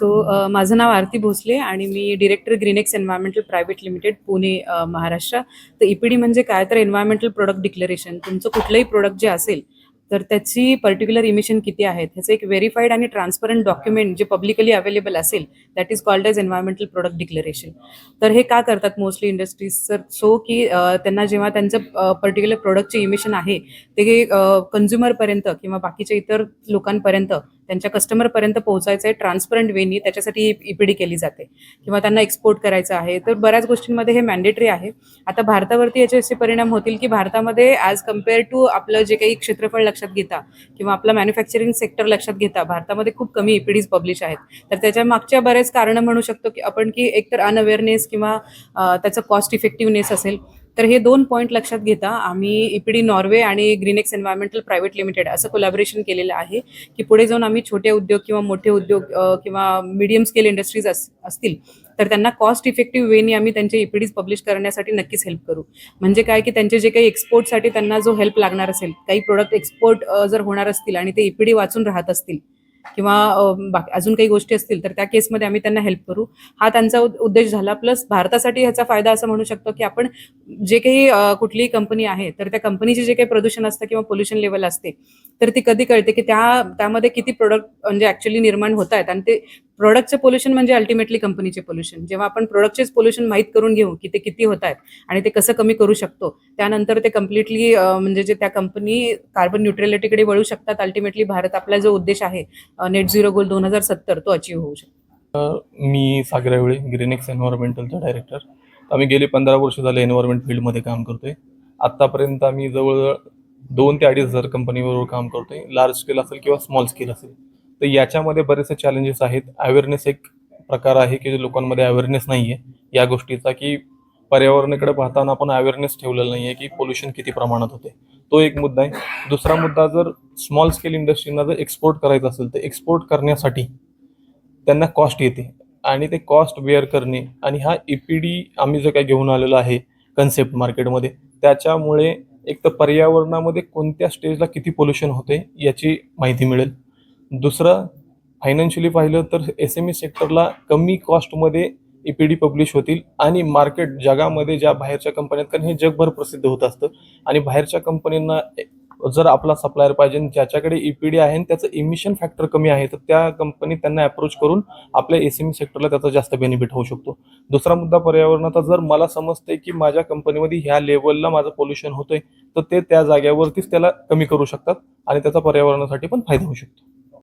So uh, माझं नाव आरती भोसले आणि मी director Greenex environmental private limited Pune uh, Maharashtra. तर EPD म्हणजे काय? तर एन्व्हायरमेंटल प्रोडक्ट डिक्लेरेशन तुमचं कुठलंही प्रोडक्ट जे असेल तर त्याची पर्टिक्युलर इमिशन किती आहेत ह्याचं एक व्हेरीफाईड आणि ट्रान्सपरंट डॉक्युमेंट जे पब्लिकली अवेलेबल असेल that is called as environmental product declaration तर हे का करतात मोस्टली इंडस्ट्रीज सर सो की uh, त्यांना जेव्हा त्यांचं पर्टिक्युलर प्रोडक्टचे इमिशन आहे ते कन्झ्युमरपर्यंत किंवा बाकीच्या इतर लोकांपर्यंत त्यांच्या कस्टमरपर्यंत पोहोचायचं आहे ट्रान्सपरंट वेनी त्याच्यासाठी ईपीडी केली जाते. किंवा त्यांना एक्सपोर्ट करायचं आहे. तर बऱ्याच गोष्टींमध्ये हे मॅन्डेटरी आहे. आता भारतावरती याचे असे परिणाम होतील की भारतामध्ये ॲज कंपेअर टू आपलं जे काही क्षेत्रफळ लक्षात घेता किंवा आपलं मॅन्युफॅक्चरिंग सेक्टर लक्षात घेता भारतामध्ये खूप कमी ईपीडीज पब्लिश आहेत. तर त्याच्या मागच्या बरेच कारणं म्हणू शकतो की आपण की एकतर अनअवेअरनेस किंवा त्याचं कॉस्ट इफेक्टिव्हनेस असेल. तर हे दोन पॉईंट लक्षात घेता आम्ही इपिडी नॉर्वे आणि ग्रीनेक्स एन्व्हायरमेंटल प्रायव्हेट लिमिटेड असं कोलॅबोरेशन केलेलं आहे की पुढे जाऊन आम्ही छोटे उद्योग किंवा मोठे उद्योग किंवा मीडियम स्केल इंडस्ट्रीज असतील तर त्यांना कॉस्ट इफेक्टिव्ह वेनी आम्ही त्यांचे ईपीडीज पब्लिश करण्यासाठी नक्कीच हेल्प करू. म्हणजे काय की त्यांचे जे काही एक्सपोर्टसाठी त्यांना जो हेल्प लागणार असेल काही प्रोडक्ट एक्सपोर्ट जर होणार असतील आणि ते ईपीडी वाचून राहत असतील किंवा बाकी अजून काही गोष्टी असतील तर त्या केसमध्ये आम्ही त्यांना हेल्प करू. हा त्यांचा उद्देश झाला. प्लस भारतासाठी ह्याचा फायदा असं म्हणू शकतो की आपण जे काही कुठलीही कंपनी आहे तर त्या कंपनीचे जे काही प्रदूषण असतं किंवा पोल्युशन लेवल असते तर ती कधी कळते की त्या त्यामध्ये किती प्रोडक्ट म्हणजे ऍक्च्युली निर्माण होत आहेत आणि ते प्रोडक्टचे पोल्युशन म्हणजे अल्टिमेटली कंपनीचे पोल्युशन. जेव्हा आपण प्रोडक्टचेच पोल्युशन माहीत करून घेऊ की ते किती होत आहेत आणि ते कसं कमी करू शकतो त्यानंतर ते कम्प्लिटली म्हणजे जे त्या कंपनी कार्बन न्यूट्रलिटीकडे वळू शकतात अल्टिमेटली भारत आपला जो उद्देश आहे नेट झिरो गोल दोन हजार सत्तर तो अचीव्ह होऊ शकतो. मी सागर यावळे ग्रीनेक्स एन्व्हायरमेंटलचा डायरेक्टर आम्ही गेले पंधरा वर्ष झाले एन्व्हायरमेंट फील्डमध्ये काम करतोय. आत्तापर्यंत आम्ही जवळजवळ दोन ते अडीच हजार कंपनीबरोबर काम करतोय. लार्ज स्केल असेल किंवा स्मॉल स्केल असेल. तर याच्यामध्ये बरेचसे चॅलेंजेस आहेत. अवेअरनेस एक प्रकार आहे की जे लोकांमध्ये अवेअरनेस नाही आहे या गोष्टीचा की पर्यावरणाकडे पाहताना आपण अवेअरनेस ठेवलेला नाही आहे की पोल्युशन किती प्रमाणात होते. तो एक मुद्दा आहे. दुसरा मुद्दा जर स्मॉल स्केल इंडस्ट्रीना जर एक्सपोर्ट करायचं असेल तर एक्सपोर्ट करण्यासाठी त्यांना कॉस्ट येते. आणि ते कॉस्ट बेअर करणे आणि हा ईपीडी आम्ही जो काय घेऊन आलेलो आहे कन्सेप्ट मार्केटमध्ये त्याच्यामुळे एक तर पर्यावरणामध्ये कोणत्या स्टेजला किती पोल्युशन होते याची माहिती मिळेल. दुसरं फायनान्शियली पाहिलं तर एस एम ई सेक्टरला कमी कॉस्टमध्ये ई पी डी पब्लिश होतील आणि मार्केट जगामध्ये ज्या बाहेरच्या कंपन्यात कारण हे जगभर प्रसिद्ध होत असतं. आणि बाहेरच्या कंपन्यांना जर आपला सप्लायर पाहिजे ज्याच्याकडे ई पी डी आहे आणि त्याचं इमिशन फॅक्टर कमी आहे तर त्या कंपनीत त्यांना अप्रोच करून आपल्या एस एम ई सेक्टरला त्याचा जास्त बेनिफिट होऊ शकतो. दुसरा मुद्दा पर्यावरणाचा जर मला समजतंय की माझ्या कंपनीमध्ये ह्या लेवलला माझं पोल्युशन होतंय तर ते त्या जाग्यावरतीच त्याला कमी करू शकतात आणि त्याचा पर्यावरणासाठी पण फायदा होऊ शकतो.